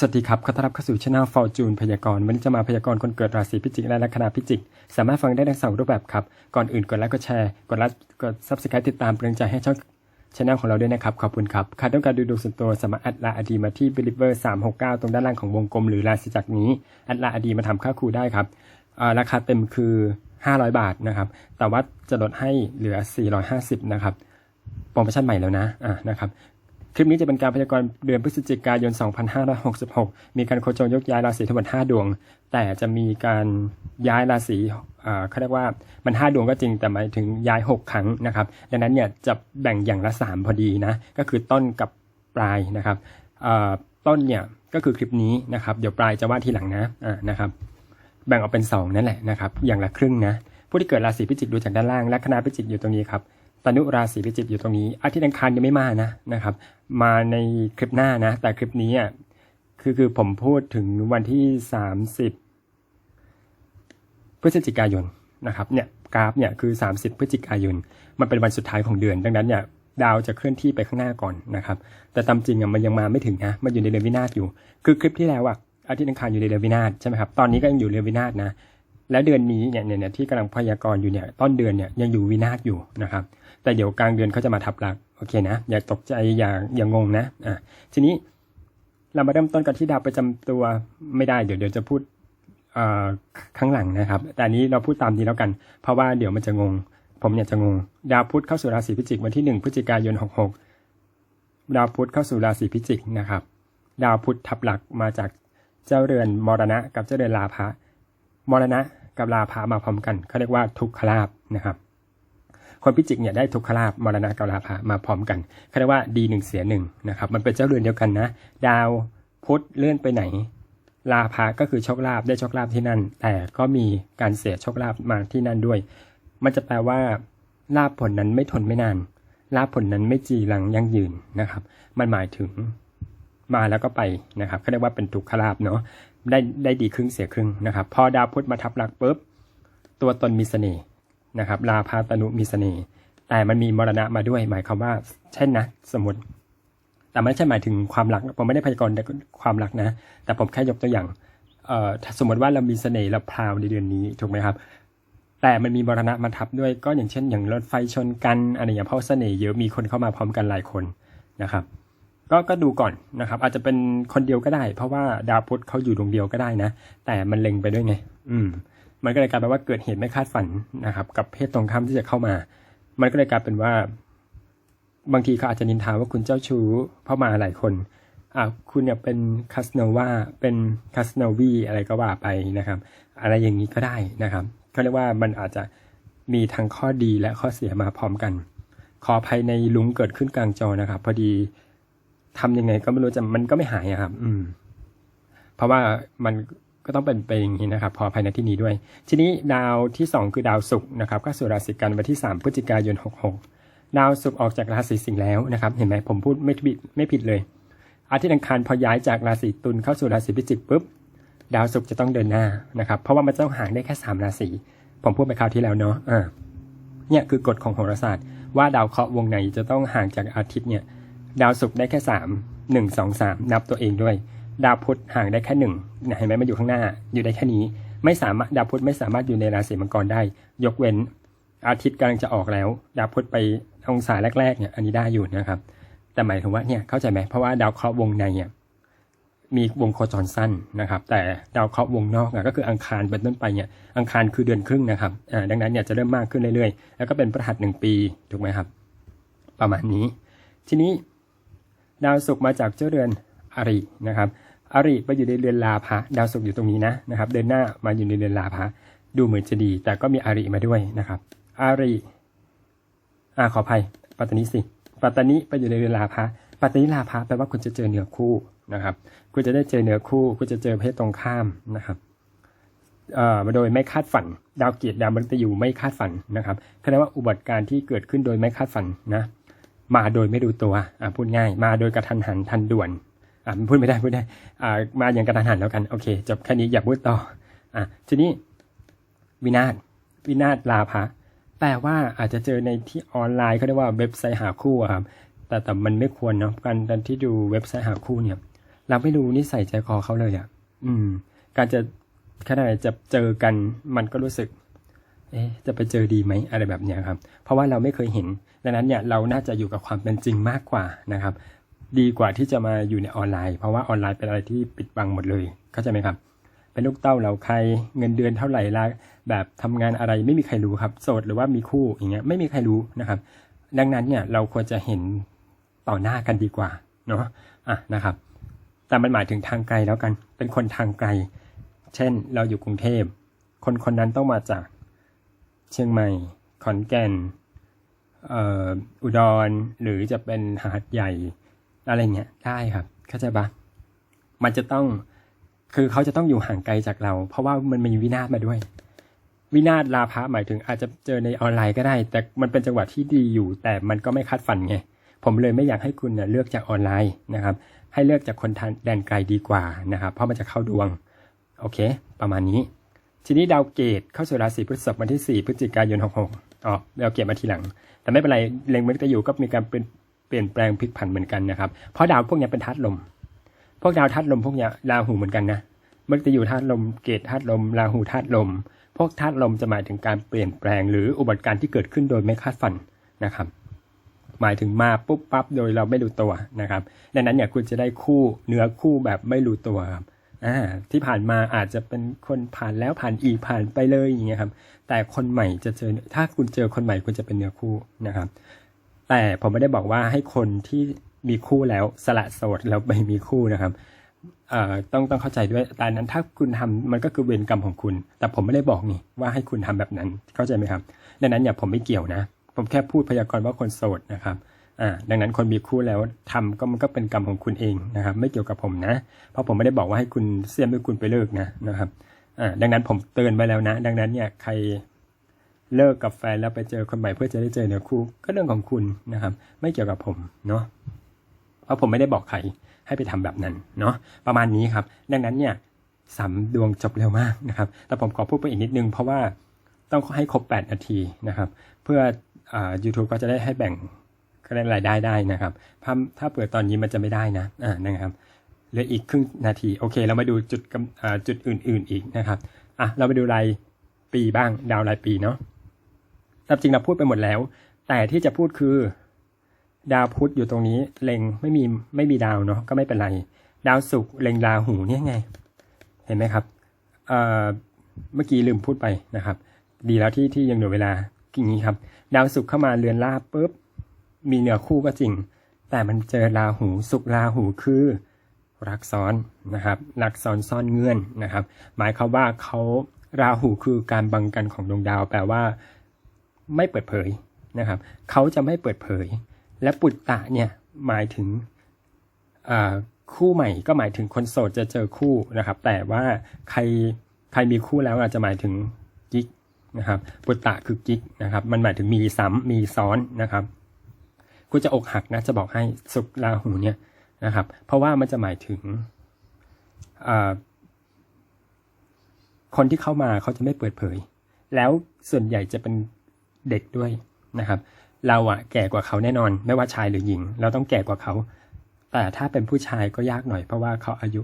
สวัสดีครับ ขอต้อนรับเข้าสู่ช่องฟอร์จูนพยากรณ์ วันนี้จะมาพยากรณ์คนเกิดราศีพิจิกและลัคนาพิจิก สามารถฟังได้ทั้งสองรูปแบบครับ ก่อนอื่นกดไลค์กดแชร์ กดไลค์กดซับสไครต์ติดตามเป็นกำลังใจให้ช่องช่องของเราด้วยนะครับ ขอบคุณครับใครต้องการดูดวงส่วนตัวสามารถแอดลน์อดีมาที่ believer 369ตรงด้านล่างของวงกลมหรือราศีจักรนี้แอดลน์อดีมาทำค่าครูได้ครับอ่าราคาเต็มคือ 500 บาทนะครับ แต่ว่าจะลดให้เหลือ 450 นะครับ โปรโมชั่นใหม่แล้วนะ อะนะครับ ลิปนี้จะเป็นการพยากรณ์เดือนพฤศจิกายน 2566 มีการโคจรยกย้ายราศีทั้งหมด5ดวง แต่จะมีการย้ายราศีเขาเรียกว่ามัน 5 ดวงก็จริงแต่หมายถึงย้าย 6 ครั้งนะครับ ดังนั้นเนี่ยจะแบ่งอย่างละ 3 พอดีนะ ก็คือต้นกับปลายนะครับต้นเนี่ยก็คือคลิปนี้นะครับ เดี๋ยวปลายจะว่าทีหลังนะอ่านะครับ แบ่งออกเป็น 2 นั่นแหละนะครับ อย่างละครึ่งนะ ผู้ที่เกิดราศีพิจิกดูจากด้านล่าง และคณะพิจิกอยู่ตรงนี้ครับ ตนุราศีพิจิกอยู่ตรงนี้ อาทิตย์อังคารยังไม่มานะนะครับ มาในคลิปหน้านะ แต่คลิปนี้อะคือคือผมพูดถึงวันที่ 30 พฤศจิกายนนะครับเนี่ยกราฟเนี่ยคือ 30 พฤศจิกายน มันเป็นวันสุดท้ายของเดือน ดังนั้นเนี่ยดาวจะเคลื่อนที่ไปข้างหน้าก่อนนะครับ แต่ตามจริงอะมันยังมาไม่ถึงนะ มันอยู่ในเดือนวินาศอยู่ คือคลิปที่แล้วอะอาทิตย์อังคารอยู่ในเดือนวินาศใช่ไหมครับ ตอนนี้ก็ยังอยู่เดือนวินาศนะ แล้วเดือนนี้เนี่ยเนี่ยเนี่ยที่กำลังพยากรณ์อยู่เนี่ย ต้นเดือนเนี่ยยังอยู่วินาศอยู่นะครับ แต่เดี๋ยวกลางเดือนเขาจะมาทับหลักโอเคนะ อย่าตกใจอย่าอย่างงงนะอะทีนี้เรามาเริ่มต้นกันที่ดาวประจำตัวไม่ได้เดี๋ยวเดี๋ยวจะพูดข้างหลังนะครับ แต่นนี้เราพูดตามนี้แล้วกัน เพราะว่าเดี๋ยวมันจะงง ผมเนี่ยจะงง ดาวพุธเข้าสู่ราศีพิจิกวันที่1พฤศจิกายน 66 ดาวพุธเข้าสู่ราศีพิจิกนะครับ ดาวพุธทับหลักมาจากเจ้าเรือนมรณะ กับเจ้าเรือนลาภะมรณะกับลาภะมาพร้อมกันเขาเรียกว่าทุกขลาบนะครับ คนพิจิกเนี่ยได้ทุกขลาบมรณะกับลาภะมาพร้อมกันเขาเรียกว่าดีหนึ่งเสียหนึ่งนะครับมันเป็นเจ้าเรือนเดียวกันนะ ดาวพุธเลื่อนไปไหน ลาภะก็คือโชคลาภได้โชคลาภที่นั่น แต่ก็มีการเสียโชคลาภมาที่นั่นด้วย มันจะแปลว่าลาภผลนั้นไม่ทนไม่นาน ลาภผลนั้นไม่จีรังยั่งยืนนะครับ มันหมายถึงมาแล้วก็ไปนะครับเขาเรียกว่าเป็นทุกขลาภเนาะได้ได้ดีครึ่งเสียครึ่งนะครับ พอดาวพุธมาทับหลักปุ๊บตัวตนมีเสน่ห์ นะครับลาภาตนุมีเสน่ห์แต่มันมีมรณะมาด้วย หมายความว่า เช่นนะ สมมติ แต่ไม่ใช่หมายถึงความรัก ผมไม่ได้พยากรณ์ความรักนะ แต่ผมแค่ยกตัวอย่างเอ่อสมมติว่าเรามีเสน่ห์เราพราวในเดือนนี้ถูกไหมครับ แต่มันมีมรณะมาทับด้วยก็อย่างเช่น อย่างรถไฟชนกันอะไรอย่างเพราะเสน่ห์เยอะมีคนเข้ามาพร้อมกันหลายคนนะครับ ก็ก็ดูก่อนนะครับ อาจจะเป็นคนเดียวก็ได้ เพราะว่าดาวพุธเขาอยู่ดวงเดียวก็ได้นะ แต่มันเล็งไปด้วยไง อืม มันก็เลยกลายเป็นว่าเกิดเหตุไม่คาดฝันนะครับ กับเพศตรงข้ามที่จะเข้ามา มันก็เลยกลายเป็นว่า บางทีเขาอาจจะนินทาว่าคุณเจ้าชู้เพราะมาหลายคนอ่าคุณเนี่ยเป็นคาสโนวาเป็นคาสโนวีอะไรก็ว่าไปนะครับ อะไรอย่างนี้ก็ได้นะครับเขาเรียกว่ามันอาจจะมีทั้งข้อดีและข้อเสียมาพร้อมกัน ขอภัยในลุงเกิดขึ้นกลางจอนะครับ พอดีทำยังไงก็ไม่รู้จะมันก็ไม่หายอะครับ อืม เพราะว่ามัน ก็ต้องเป็นไปอย่างนี้นะครับ พอภายในที่นี้ด้วย ทีนี้ดาวที่ 2 คือดาวศุกร์นะครับก็สู่ราศีกันวันที่ 3พฤศจิกายน 66 ดาวศุกร์ออกจากราศีสิงห์แล้วนะครับ เห็นไหมผมพูดไม่ผิดไม่ผิดเลย อาทิตย์อังคารพอย้ายจากราศีตุลเข้าสู่ราศีพิจิกปุ๊บดาวศุกร์จะต้องเดินหน้านะครับ เพราะว่ามันจะต้องห่างได้แค่ 3 ราศีผมพูดไปคราวที่แล้วเนาะอ่าเนี่ยคือกฎของโหราศาสตร์ ว่าดาวเคราะห์วงไหนจะต้องห่างจากอาทิตย์เนี่ยดาวศุกร์ได้แค่สามหนึ่งสองสามนับตัวเองด้วย ดาวพุธห่างได้แค่หนึ่งเห็นไหมมันอยู่ข้างหน้า อยู่ได้แค่นี้ ไม่สามารถดาวพุธไม่สามารถอยู่ในราศีมังกรได้ ยกเว้นอาทิตย์กำลังจะออกแล้ว ดาวพุธไปองศาแรกๆเนี่ยอันนี้ได้อยู่นะครับ แต่หมายถึงว่าเนี่ยเข้าใจไหมเพราะว่าดาวเคราะห์วงในเนี่ยมีวงโคจรสั้นนะครับ แต่ดาวเคราะห์วงนอกก็คืออังคารเป็นต้นไปเนี่ยอังคารคือเดือนครึ่งนะครับดังนั้นเนี่ยจะเริ่มมากขึ้นเรื่อยๆ แล้วก็เป็นพระหัสหนึ่งปีถูกไหมครับ ประมาณนี้ ทีนี้ดาวศุกร์มาจากเจ้าเรือนอรินะครับ อริไปอยู่ในเรือนลาภะดาวศุกร์อยู่ตรงนี้นะนะครับ เดินหน้ามาอยู่ในเรือนลาภะดูเหมือนจะดี แต่ก็มีอริมาด้วยนะครับอาริอ่าขออภัย ปัตตานีสิ ปัตตานีไปอยู่ในเรือนลาภะปัตตานีลาภะแปลว่าคุณจะเจอเนื้อคู่นะครับ คุณจะได้เจอเนื้อคู่ คุณจะเจอเพศตรงข้ามนะครับเอ่อโดยไม่คาดฝัน ดาวเกียรติดาวมฤตยูไม่คาดฝันนะครับเขาเรียกว่าอุบัติการณ์ที่เกิดขึ้นโดยไม่คาดฝันนะ มาโดยไม่ดูตัวอ่าพูดง่าย มาโดยกระทันหันทันด่วน อ่าพูดไม่ได้พูดได้อ่ามาอย่างกระทันหันแล้วกันโอเคจบแค่นี้อย่าพูดต่ออะทีนี้วินาศวินาศลาภะแปลว่าอาจจะเจอในที่ออนไลน์เขาเรียกว่าเว็บไซต์หาคู่ครับแต่แต่มันไม่ควรเนาะการที่ดูเว็บไซต์หาคู่เนี่ย เราไม่รู้นิสัยใจคอเขาเลยอะอืม การจะขนาดจะเจอกันมันก็รู้สึก เอ๊จะไปเจอดีไหมอะไรแบบเนี้ยครับ เพราะว่าเราไม่เคยเห็น ดังนั้นเนี่ยเราน่าจะอยู่กับความเป็นจริงมากกว่านะครับ ดีกว่าที่จะมาอยู่ในออนไลน์ เพราะว่าออนไลน์เป็นอะไรที่ปิดบังหมดเลยเข้าใจไหมครับ เป็นลูกเต้าเราใครเงินเดือนเท่าไหร่ละแบบทำงานอะไรไม่มีใครรู้ครับ โสดหรือว่ามีคู่อย่างเงี้ยไม่มีใครรู้นะครับ ดังนั้นเนี่ยเราควรจะเห็นต่อหน้ากันดีกว่าเนาะอะนะครับ แต่มันหมายถึงทางไกลแล้วกัน เป็นคนทางไกล เช่นเราอยู่กรุงเทพคนคนนั้นต้องมาจากเชียงใหม่ ขอนแก่นอออุดรหรือจะเป็นหาดใหญ่ อะไรเงี้ยได้ครับ เข้าใจปะมันจะต้องคือเขาจะต้องอยู่ห่างไกลจากเรา เพราะว่ามันมีวินาศมาด้วย วินาศลาภะหมายถึงอาจจะเจอในออนไลน์ก็ได้ แต่มันเป็นจังหวะที่ดีอยู่ แต่มันก็ไม่คาดฝันไงผมเลยไม่อยากให้คุณเน่ยเลือกจากออนไลน์นะครับ ให้เลือกจากคนทางแดนไกลดีกว่านะครับ เพราะมันจะเข้าดวง โอเค ประมาณนี้ ทีนี้ดาวเกตเข้าสู่ราศีพฤษภวันที่ 4 พฤศจิกายน 66อ๋อดาวเกตมาทีหลัง แต่ไม่เป็นไรเล็งมฤตยูก็มีการเปลี่ยน เปลี่ยนแปลงพลิกผันเหมือนกันนะครับ เพราะดาวพวกนี้เป็นธาตุลม พวกดาวธาตุลมพวกนี้ราหูเหมือนกันนะมฤตยูธาตุลม เกตธาตุลม ราหูธาตุลม พวกธาตุลมจะหมายถึงการเปลี่ยนแปลงหรืออุบัติการณ์ที่เกิดขึ้นโดยไม่คาดฝันนะครับ หมายถึงมาปุ๊บปั๊บโดยเราไม่รู้ตัวนะครับ ดังนั้นเนี่ยคุณจะได้คู่เนื้อคู่แบบไม่รู้ตัวครับที่ผ่านมาอาจจะเป็นคนผ่านแล้วผ่านอีกผ่านไปเลยอย่างเงี้ยครับ แต่คนใหม่จะเจอถ้าคุณเจอคนใหม่คุณจะเป็นเนื้อคู่นะครับ แต่ผมไม่ได้บอกว่าให้คนที่มีคู่แล้วสละโสดแล้วไปมีคู่นะครับเอ่อต้องต้องเข้าใจด้วยแต่นั้นถ้าคุณทำมันก็คือเวรกรรมของคุณ แต่ผมไม่ได้บอกนี่ว่าให้คุณทำแบบนั้นเข้าใจไหมครับ ดังนั้นอย่าผมไม่เกี่ยวนะ ผมแค่พูดพยากรณ์ว่าคนโสดนะครับอ่าดังนั้นคนมีคู่แล้วทำก็มันก็เป็นกรรมของคุณเองนะครับ ไม่เกี่ยวกับผมนะ เพราะผมไม่ได้บอกว่าให้คุณเสี่ยมให้คุณไปเลิกนะนะครับอ่าดังนั้นผมเตือนไปแล้วนะ ดังนั้นเนี่ยใคร เลิกกับแฟนแล้วไปเจอคนใหม่เพื่อจะได้เจอเนื้อคู่ก็เรื่องของคุณนะครับ ไม่เกี่ยวกับผมเนาะเพราะผมไม่ได้บอกใครให้ไปทำแบบนั้นเนาะประมาณนี้ครับ ดังนั้นเนี่ยสามดวงจบเร็วมากนะครับ แต่ผมขอพูดไปอีกนิดนึง เพราะว่าต้องให้ครบ 8 นาทีนะครับ เพื่ออ่า YouTube ก็จะได้ให้แบ่งก็ได้รายได้ได้นะครับ ถ้าถ้าเปิดตอนนี้มันจะไม่ได้นะอ่านะครับเหลืออีกครึ่งนาที โอเค เรามาดูจุดกำอ่าจุดอื่น ๆ อีกนะครับ อะ เราไปดูรายปีบ้าง ดาวรายปีเนาะ ตามจริงเราพูดไปหมดแล้ว แต่ที่จะพูดคือ ดาวพุธอยู่ตรงนี้เล็งไม่มีไม่มีดาวเนาะก็ไม่เป็นไร ดาวศุกร์เล็งราหูเนี่ยไง เห็นไหมครับเอ่อเมื่อกี้ลืมพูดไปนะครับ ดีแล้วที่ที่ยังเหลือเวลาอย่างนี้ครับ ดาวศุกร์เข้ามาเรือนลาบปุ๊บมีเหนือคู่ก็จริง แต่มันเจอราหูศุกร์ราหูคือรักซ้อนนะครับรักซ้อนซ่อนเงื่อนนะครับ หมายความว่าเขาราหูคือการบังกันของดวงดาว แปลว่า ไม่เปิดเผยนะครับเขาจะไม่เปิดเผย และปุตตะเนี่ยหมายถึงคู่ใหม่ก็หมายถึงคนโสดจะเจอคู่นะครับ แต่ว่าใครใครมีคู่แล้วอาจจะหมายถึงกิ๊กนะครับปุตตะคือกิ๊กนะครับ มันหมายถึงมีซ้ำมีซ้อนนะครับ คุณจะอกหักนะจะบอกให้สุกราหูเนี่ยนะครับ เพราะว่ามันจะหมายถึงคนที่เข้ามาเขาจะไม่เปิดเผย แล้วส่วนใหญ่จะเป็น เด็กด้วยนะครับ เราอะแก่กว่าเขาแน่นอน ไม่ว่าชายหรือหญิง เราต้องแก่กว่าเขา แต่ถ้าเป็นผู้ชายก็ยากหน่อยเพราะว่าเขาอายุ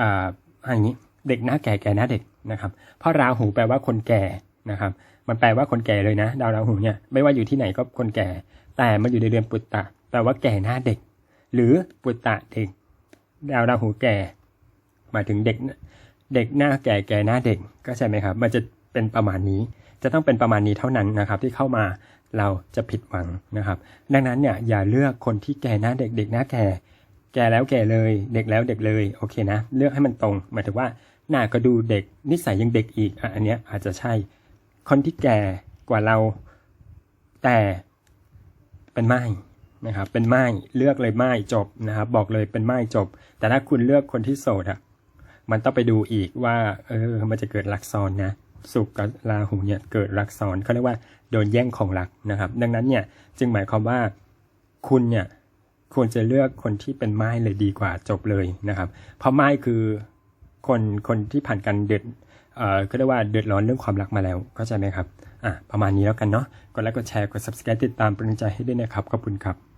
อ่าอย่างนี้เด็กหน้าแก่แก่หน้าเด็กนะครับเพราะราหูแปลว่าคนแก่นะครับ มันแปลว่าคนแก่เลยนะ ดาวราหูเนี่ยไม่ว่าอยู่ที่ไหนก็คนแก่ แต่มันอยู่ในเดือนปุตตะแปลว่าแก่หน้าเด็ก หรือปุตตะเด็ก ดาวราหูแก่หมายถึงเด็กเด็กหน้าแก่แก่หน้าเด็กก็ใช่ไหมครับ มันจะ เป็นประมาณนี้ จะต้องเป็นประมาณนี้เท่านั้นนะครับ ที่เข้ามาเราจะผิดหวังนะครับ ดังนั้นเนี่ยอย่าเลือกคนที่แก่หน้าเด็กเด็กหน้าแก่ แก่แล้วแก่เลย เด็กแล้วเด็กเลยโอเคนะ เลือกให้มันตรงหมายถึงว่าหน้าก็ดูเด็กนิสัยยังเด็กอีกอะอันเนี้ยอาจจะใช่ คนที่แก่กว่าเราแต่เป็นไม้นะครับ เป็นไม้เลือกเลยไม้จบนะครับ บอกเลยเป็นไม้จบ แต่ถ้าคุณเลือกคนที่โสดอะมันต้องไปดูอีกว่า เออ มันจะเกิดรักซอนนะ สุกกับราหูเนี่ยเกิดรักซ้อนเขาเรียกว่าโดนแย่งของรักนะครับ ดังนั้นเนี่ยจึงหมายความว่าคุณเนี่ยควรจะเลือกคนที่เป็นไม้เลยดีกว่าจบเลยนะครับ เพราะไม้คือคนคนที่ผ่านการเดือดเอ่อก็เรียกว่าเดือดร้อนเรื่องความรักมาแล้วเข้าใจไหมครับอะประมาณนี้แล้วกันเนาะกดไลค์กดแชร์กด subscribe ติดตามเป็นกำลังใจให้ด้วยนะครับขอบคุณครับ